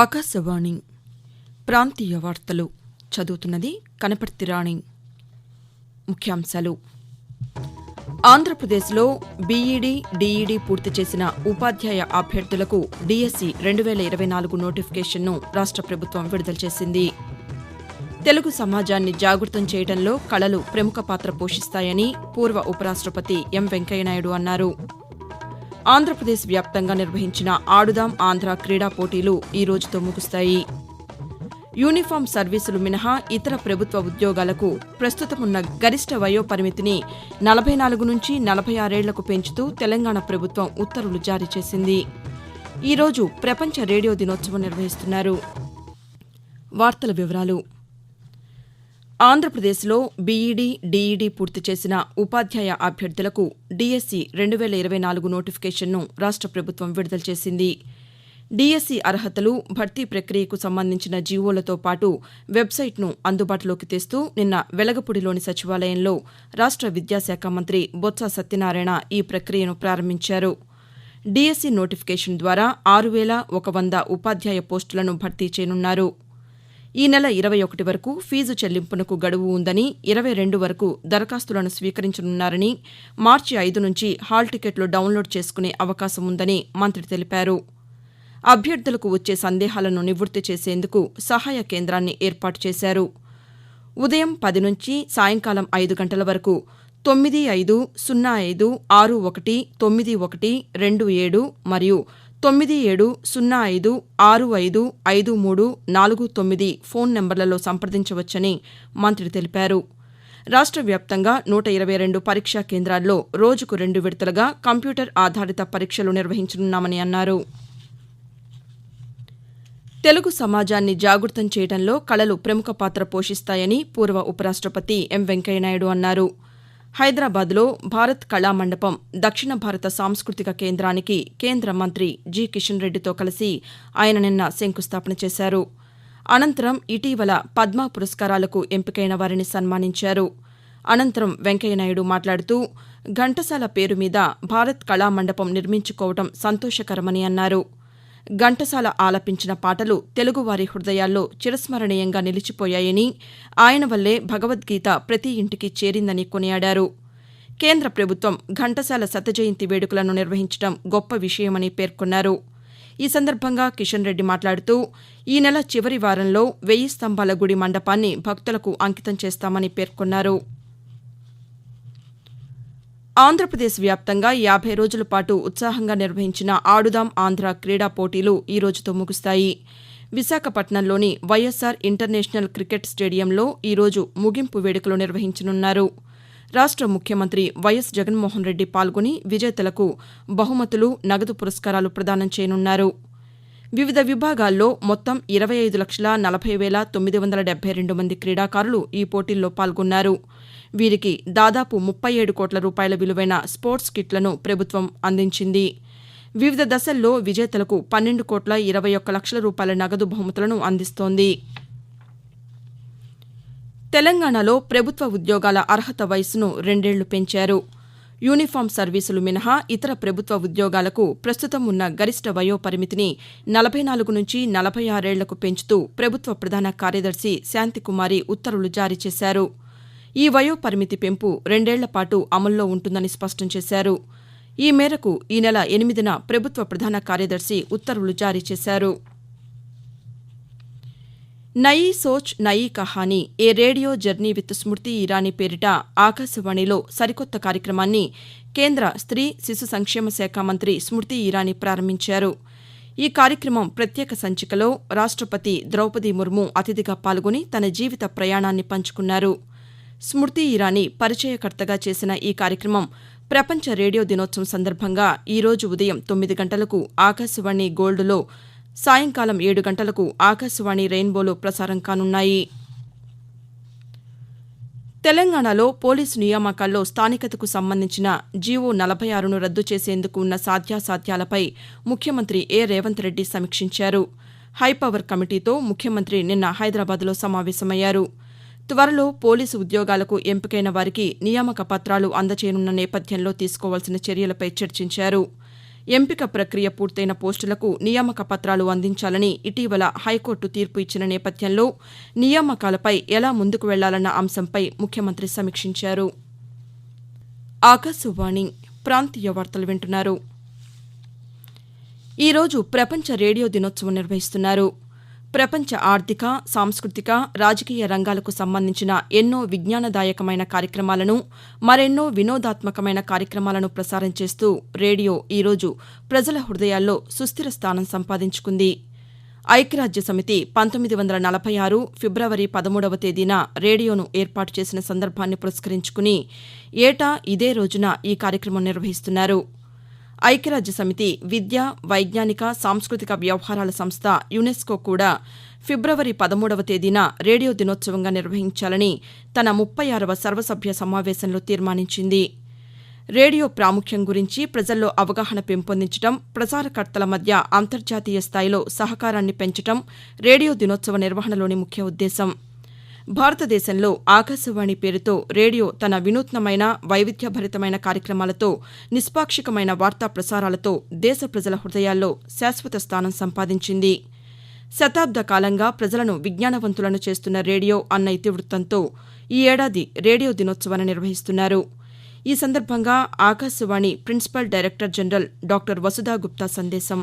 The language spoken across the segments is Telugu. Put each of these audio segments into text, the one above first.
ఆకాశవాణి ప్రాంతీయ వార్తలు. చదువుతున్నది కనపర్తి రాణి. ముఖ్యాంశాలు. ఆంధ్రప్రదేశ్లో బీఈడీ డీఈడీ పూర్తి చేసిన ఉపాధ్యాయ అభ్యర్థులకు డీఎస్సీ రెండు వేల ఇరవై నాలుగు నోటిఫికేషన్ను రాష్ట ప్రభుత్వం విడుదల చేసింది. తెలుగు సమాజాన్ని జాగృతం చేయడంలో కళలు ప్రముఖ పాత్ర పోషిస్తాయని పూర్వ ఉపరాష్టపతి ఎం వెంకయ్యనాయుడు అన్నారు. ఆంధ్రప్రదేశ్ వ్యాప్తంగా నిర్వహించిన ఆడుదాం ఆంధ్ర క్రీడా పోటీలు ఈ రోజుతో ముగుస్తాయి. యూనిఫామ్ సర్వీసులు మినహా ఇతర ప్రభుత్వ ఉద్యోగాలకు ప్రస్తుతమున్న గరిష్ట వయోపరిమితిని నలభై నాలుగు నుంచి నలభై ఆరేళ్ళకు పెంచుతూ తెలంగాణ ప్రభుత్వం ఉత్తర్వులు జారీ చేసింది. ఈరోజు ప్రపంచ రేడియో దినోత్సవం నిర్వహిస్తున్నారు. వార్తల వివరాలు. ఆంధ్రప్రదేశ్లో బీఈడీ డీఈడీ పూర్తి చేసిన ఉపాధ్యాయ అభ్యర్థులకు డీఎస్సీ రెండు వేల ఇరవై నాలుగు నోటిఫికేషన్ను రాష్ట ప్రభుత్వం విడుదల చేసింది. డీఎస్సీ అర్హతలు భర్తీ ప్రక్రియకు సంబంధించిన జీవోలతో పాటు వెబ్సైట్ను అందుబాటులోకి తెస్తూ నిన్న వెలగపూడిలోని సచివాలయంలో రాష్ట విద్యాశాఖ మంత్రి బొత్స సత్యనారాయణ ఈ ప్రక్రియను ప్రారంభించారు. డీఎస్సీ నోటిఫికేషన్ ద్వారా ఆరు వేల ఒక వంద ఉపాధ్యాయ పోస్టులను భర్తీ చేయనున్నారు. ఈ నెల ఇరవై ఒకటి వరకు ఫీజు చెల్లింపునకు గడువు ఉందని ఇరవై రెండు వరకు దరఖాస్తులను స్వీకరించనున్నారని మార్చి ఐదు నుంచి హాల్ టికెట్లు డౌన్లోడ్ చేసుకునే అవకాశం ఉందని మంత్రి తెలిపారు. అభ్యర్థులకు వచ్చే సందేహాలను నివృత్తి చేసేందుకు సహాయ కేంద్రాన్ని ఏర్పాటు చేశారు. ఉదయం పది నుంచి సాయంకాలం ఐదు గంటల వరకు తొమ్మిది ఐదు సున్నా ఐదు ఆరు ఒకటి తొమ్మిది ఒకటి రెండు ఏడు మరియు తొమ్మిది ఏడు సున్నా ఐదు ఆరు ఐదు ఐదు మూడు నాలుగు తొమ్మిది ఫోన్ నంబర్లలో సంప్రదించవచ్చని మంత్రి తెలిపారు. రాష్ట వ్యాప్తంగా నూట ఇరవై రెండు పరీక్షా కేంద్రాల్లో రోజుకు రెండు విడతలుగా కంప్యూటర్ ఆధారిత పరీక్షలు నిర్వహించనున్నామని అన్నారు. తెలుగు సమాజాన్ని జాగృతం చేయడంలో కళలు ప్రముఖ పాత్ర పోషిస్తాయని పూర్వ ఉపరాష్టపతి ఎం వెంకయ్యనాయుడు అన్నారు. హైదరాబాద్లో భారత్ కళామండపం దక్షిణ భారత సాంస్కృతిక కేంద్రానికి కేంద్ర మంత్రి జి. కిషన్ రెడ్డితో కలిసి ఆయన నిన్న శంకుస్థాపన చేశారు. అనంతరం ఇటీవల పద్మ పురస్కారాలకు ఎంపికైన వారిని సన్మానించారు. అనంతరం వెంకయ్యనాయుడు మాట్లాడుతూ ఘంటసాల పేరు మీద భారత్ కళామండపం నిర్మించుకోవడం సంతోషకరమని అన్నారు. ఘంటసాల ఆలపించిన పాటలు తెలుగువారి హృదయాల్లో చిరస్మరణీయంగా నిలిచిపోయాయని ఆయన వల్లే భగవద్గీత ప్రతి ఇంటికి చేరిందని కొనియాడారు. కేంద్ర ప్రభుత్వం ఘంటసాల శతజయంతి వేడుకలను నిర్వహించడం గొప్ప విషయమని పేర్కొన్నారు. ఈ సందర్భంగా కిషన్ రెడ్డి మాట్లాడుతూ ఈ నెల చివరి వారంలో వెయ్యి స్తంభాల గుడి మండపాన్ని భక్తులకు అంకితం చేస్తామని పేర్కొన్నారు. ఆంధ్రప్రదేశ్ వ్యాప్తంగా యాభై రోజుల పాటు ఉత్సాహంగా నిర్వహించిన ఆడుదాం ఆంధ్ర క్రీడా పోటీలు ఈ రోజుతో ముగుస్తాయి. విశాఖపట్నంలోని వైఎస్సార్ ఇంటర్నేషనల్ క్రికెట్ స్టేడియంలో ఈరోజు ముగింపు వేడుకలు నిర్వహించనున్నారు. రాష్ట ముఖ్యమంత్రి వైఎస్ జగన్మోహన్ రెడ్డి పాల్గొని విజేతలకు బహుమతులు నగదు పురస్కారాలు ప్రదానం చేయనున్నారు. వివిధ విభాగాల్లో మొత్తం ఇరవై ఐదు లక్షల నలభై వేల తొమ్మిది వందల డెబ్బై రెండు మంది క్రీడాకారులు ఈ పోటీల్లో పాల్గొన్నారు. వీరికి దాదాపు ముప్పై ఏడు కోట్ల రూపాయల విలువైన స్పోర్ట్స్ కిట్లను ప్రభుత్వం అందించింది. వివిధ దశల్లో విజేతలకు పన్నెండు కోట్ల ఇరవై ఒక్క లక్షల రూపాయల నగదు బహుమతులను అందిస్తోంది. తెలంగాణలో ప్రభుత్వ ఉద్యోగాల అర్హత వయసును రెండేళ్ళు పెంచారు. యూనిఫామ్ సర్వీసులు మినహా ఇతర ప్రభుత్వ ఉద్యోగాలకు ప్రస్తుతం ఉన్న గరిష్ట వయోపరిమితిని నలభై నాలుగు నుంచి నలభై ఆరేళ్ళకు పెంచుతూ ప్రభుత్వ ప్రధాన కార్యదర్శి శాంతికుమారి ఉత్తర్వులు జారీ చేశారు. ఈ వయోపరిమితి పెంపు రెండేళ్ళ పాటు అమల్లో ఉంటుందని స్పష్టం చేశారు. ఈ మేరకు ఈ నెల ఎనిమిదిన ప్రభుత్వ ప్రధాన కార్యదర్శి ఉత్తర్వులు జారీ చేశారు. నయీ సోచ్ నయీ Kahani a radio journey with Smriti Irani పేరిట ఆకాశవాణిలో సరికొత్త కార్యక్రమాన్ని కేంద్ర స్త్రీ శిశు సంక్షేమ శాఖ మంత్రి స్మృతి ఇరానీ ప్రారంభించారు. ఈ కార్యక్రమం ప్రత్యేక సంచికలో రాష్టపతి ద్రౌపది ముర్ము అతిథిగా పాల్గొని తన జీవిత ప్రయాణాన్ని పంచుకున్నారు. స్మృతి ఇరానీ పరిచయకర్తగా చేసిన ఈ కార్యక్రమం ప్రపంచ రేడియో దినోత్సవం సందర్భంగా ఈరోజు ఉదయం తొమ్మిది గంటలకు ఆకాశవాణి గోల్డ్లో సాయంకాలం ఏడు గంటలకు ఆకాశవాణి రెయిన్బోలో ప్రసారం కానున్నాయి. తెలంగాణలో పోలీసు నియామకాల్లో స్థానికతకు సంబంధించిన జీవో నలభై ఆరును రద్దు చేసేందుకు ఉన్న సాధ్యాసాధ్యాలపై ముఖ్యమంత్రి ఏ. రేవంత్ రెడ్డి సమీక్షించారు. హైపవర్ కమిటీతో ముఖ్యమంత్రి నిన్న హైదరాబాద్లో సమావేశమయ్యారు. త్వరలో పోలీసు ఉద్యోగాలకు ఎంపికైన వారికి నియామక పత్రాలు అందజేయనున్న నేపథ్యంలో తీసుకోవాల్సిన చర్యలపై చర్చించారు. ఎంపిక ప్రక్రియ పూర్తయిన పోస్టులకు నియామక పత్రాలు అందించాలని ఇటీవల హైకోర్టు తీర్పు ఇచ్చిన నేపథ్యంలో నియామకాలపై ఎలా ముందుకు వెళ్ళాలన్న అంశంపై ముఖ్యమంత్రి సమీక్షించారు. ఆకాశవాణి ప్రాంతీయ వార్తలు వింటున్నారు. ఈరోజు ప్రపంచ రేడియో దినోత్సవం నిర్వహిస్తున్నారు. ప్రపంచ ఆర్థిక సాంస్కృతిక రాజకీయ రంగాలకు సంబంధించిన ఎన్నో విజ్ఞానదాయకమైన కార్యక్రమాలను మరెన్నో వినోదాత్మకమైన కార్యక్రమాలను ప్రసారం చేస్తూ రేడియో ఈరోజు ప్రజల హృదయాల్లో సుస్థిర స్థానం సంపాదించుకుంది. ఐక్యరాజ్య సమితి పంతొమ్మిది వందల నలభై ఆరు ఫిబ్రవరి పదమూడవ తేదీన రేడియోను ఏర్పాటు చేసిన సందర్భాన్ని పురస్కరించుకుని ఏటా ఇదే రోజున ఈ కార్యక్రమం నిర్వహిస్తున్నారు. ఐక్యరాజ్య సమితి విద్య వైజ్ఞానిక సాంస్కృతిక వ్యవహారాల సంస్థ యునెస్కో కూడా ఫిబ్రవరి పదమూడవ తేదీన రేడియో దినోత్సవంగా నిర్వహించాలని తన ముప్పై ఆరవ సర్వసభ్య సమావేశంలో తీర్మానించింది. రేడియో ప్రాముఖ్యం గురించి ప్రజల్లో అవగాహన పెంపొందించడం ప్రసారకర్తల మధ్య అంతర్జాతీయ స్థాయిలో సహకారాన్ని పెంచడం రేడియో దినోత్సవ నిర్వహణలోని ముఖ్య ఉద్దేశం. భారతదేశంలో ఆకాశవాణి పేరుతో రేడియో తన వినూత్నమైన వైవిధ్యభరితమైన కార్యక్రమాలతో నిష్పాక్షికమైన వార్తా ప్రసారాలతో దేశ ప్రజల హృదయాల్లో శాశ్వత స్థానం సంపాదించింది శతాబ్ద కాలంగా ప్రజలను విజ్ఞానవంతులను చేస్తున్న రేడియో అన్న ఇతివృత్తంతో ఈ ఏడాది రేడియో దినోత్సవాన్ని నిర్వహిస్తున్నారు ఈ సందర్భంగా Akashvani principal director general doctor Vasudha Gupta సందేశం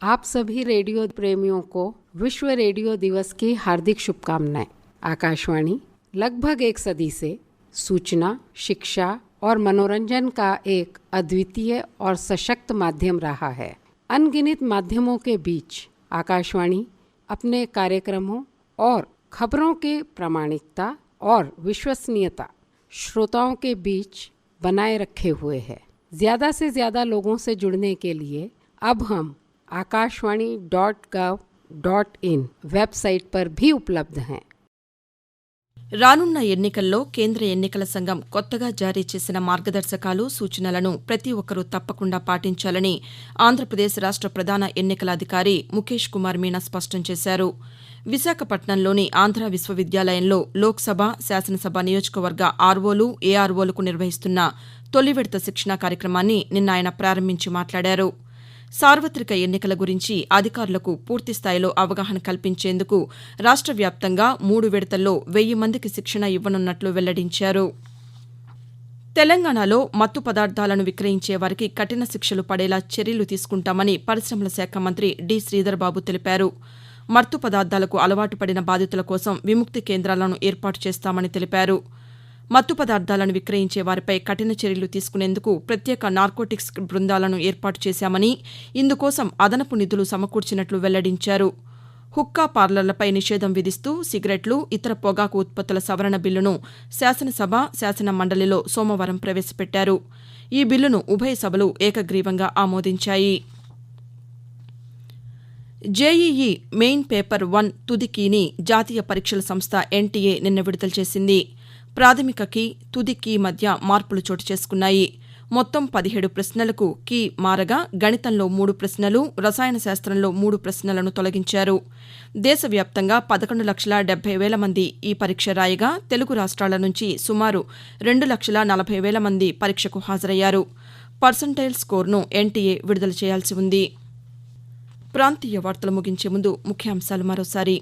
आप सभी रेडियो प्रेमियों को विश्व रेडियो दिवस की हार्दिक शुभकामनाएं आकाशवाणी, लगभग एक सदी से सूचना, शिक्षा और मनोरंजन का एक अद्वितीय और सशक्त माध्यम रहा है। अनगिनत माध्यमों के बीच आकाशवाणी अपने कार्यक्रमों और खबरों के प्रामाणिकता और विश्वसनीयता श्रोताओं के बीच बनाए रखे हुए है। ज़्यादा से ज़्यादा लोगों से जुड़ने के लिए अब हम Akashvani dot gov dot in website पर भी उपलब्ध हैं। రానున్న ఎన్నికల్లో కేంద్ర ఎన్నికల సంఘం కొత్తగా జారీ చేసిన మార్గదర్శకాలు సూచనలను ప్రతి ఒక్కరూ తప్పకుండా పాటించాలని ఆంధ్రప్రదేశ్ రాష్ట ప్రధాన ఎన్నికల అధికారి ముఖేష్ కుమార్ మీనా స్పష్టం చేశారు. విశాఖపట్నంలోని ఆంధ్ర విశ్వవిద్యాలయంలో లోక్సభ శాసనసభ నియోజకవర్గ ఆర్వోలు ఏఆర్వోలకు నిర్వహిస్తున్న తొలి విడత శిక్షణా కార్యక్రమాన్ని నిన్న ఆయన ప్రారంభించి మాట్లాడారు. సార్వత్రిక ఎన్నికల గురించి అధికారులకు పూర్తిస్థాయిలో అవగాహన కల్పించేందుకు రాష్ట్ర వ్యాప్తంగా మూడు విడతల్లో వెయ్యి మందికి శిక్షణ ఇవ్వనున్నట్లు వెల్లడించారు. తెలంగాణలో మత్తు పదార్థాలను విక్రయించే వారికి కఠిన శిక్షలు పడేలా చర్యలు తీసుకుంటామని పరిశ్రమల శాఖ మంత్రి డి. శ్రీధర్బాబు తెలిపారు. మత్తు పదార్థాలకు అలవాటు పడిన బాధితుల కోసం విముక్తి కేంద్రాలను ఏర్పాటు చేస్తామని తెలిపారు. మత్తు పదార్థాలను విక్రయించే వారిపై కఠిన చర్యలు తీసుకునేందుకు ప్రత్యేక నార్కోటిక్స్ బృందాలను ఏర్పాటు చేశామని ఇందుకోసం అదనపు నిధులు సమకూర్చినట్లు వెల్లడించారు. హుక్కా పార్లర్లపై నిషేధం విధిస్తూ సిగరెట్లు ఇతర పొగాకు ఉత్పత్తుల సవరణ బిల్లును శాసనసభ శాసన మండలిలో సోమవారం ప్రవేశపెట్టారు. ఈ బిల్లును ఉభయ సభలు ఏకగ్రీవంగా ఆమోదించాయి. జేఈఈ మెయిన్ పేపర్ వన్ తుది కీని జాతీయ పరీక్షల సంస్థ ఎన్టీఏ నిన్న విడుదల చేసింది. ప్రాథమిక కీ తుది కీ మధ్య మార్పులు చోటు చేసుకున్నాయి. మొత్తం పదిహేడు ప్రశ్నలకు కీ మారగా గణితంలో మూడు ప్రశ్నలు రసాయన శాస్త్రంలో మూడు ప్రశ్నలను తొలగించారు. దేశవ్యాప్తంగా పదకొండు లక్షల డెబ్బై వేల మంది ఈ పరీక్ష రాయగా తెలుగు రాష్ట్రాల నుంచి సుమారు రెండు లక్షల నలభై వేల మంది పరీక్షకు హాజరయ్యారు. పర్సంటైల్ స్కోర్ను ఎన్టీఏ విడుదల చేయాల్సి ఉంది. ప్రాంతీయ వార్తలు ముగించే ముందు ముఖ్యాంశాలు మరోసారి.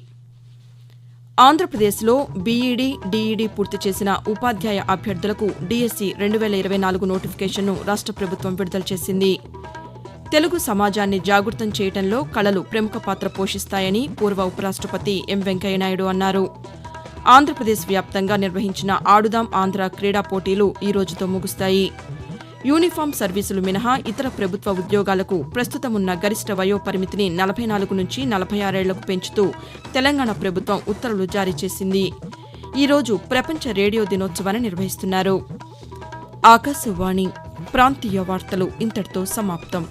ఆంధ్రప్రదేశ్లో బీఈడీ డీఈడీ పూర్తి చేసిన ఉపాధ్యాయ అభ్యర్థులకు డీఎస్సీ రెండు వేల ఇరవై నాలుగు నోటిఫికేషన్ను రాష్ట్ర ప్రభుత్వం విడుదల చేసింది. తెలుగు సమాజాన్ని జాగృతం చేయడంలో కళలు ప్రముఖ పాత్ర పోషిస్తాయని పూర్వ ఉపరాష్టపతి ఎం వెంకయ్యనాయుడు అన్నారు. ఆంధ్రప్రదేశ్ వ్యాప్తంగా నిర్వహించిన ఆడుదాం ఆంధ్ర క్రీడా పోటీలు ఈ రోజుతో ముగుస్తాయి. యూనిఫామ్ సర్వీసులు మినహా ఇతర ప్రభుత్వ ఉద్యోగాలకు ప్రస్తుతం ఉన్న గరిష్ట వయో పరిమితిని నలభై నాలుగు నుంచి నలభై ఆరేళ్ళకు పెంచుతూ తెలంగాణ ప్రభుత్వం ఉత్తర్వులు జారీ చేసింది. ఈరోజు ప్రపంచ రేడియో దినోత్సవాన్ని నిర్వహిస్తున్నారు. ఆకాశవాణి ప్రాంతీయ వార్తలు ఇంతటితో సమాప్తం.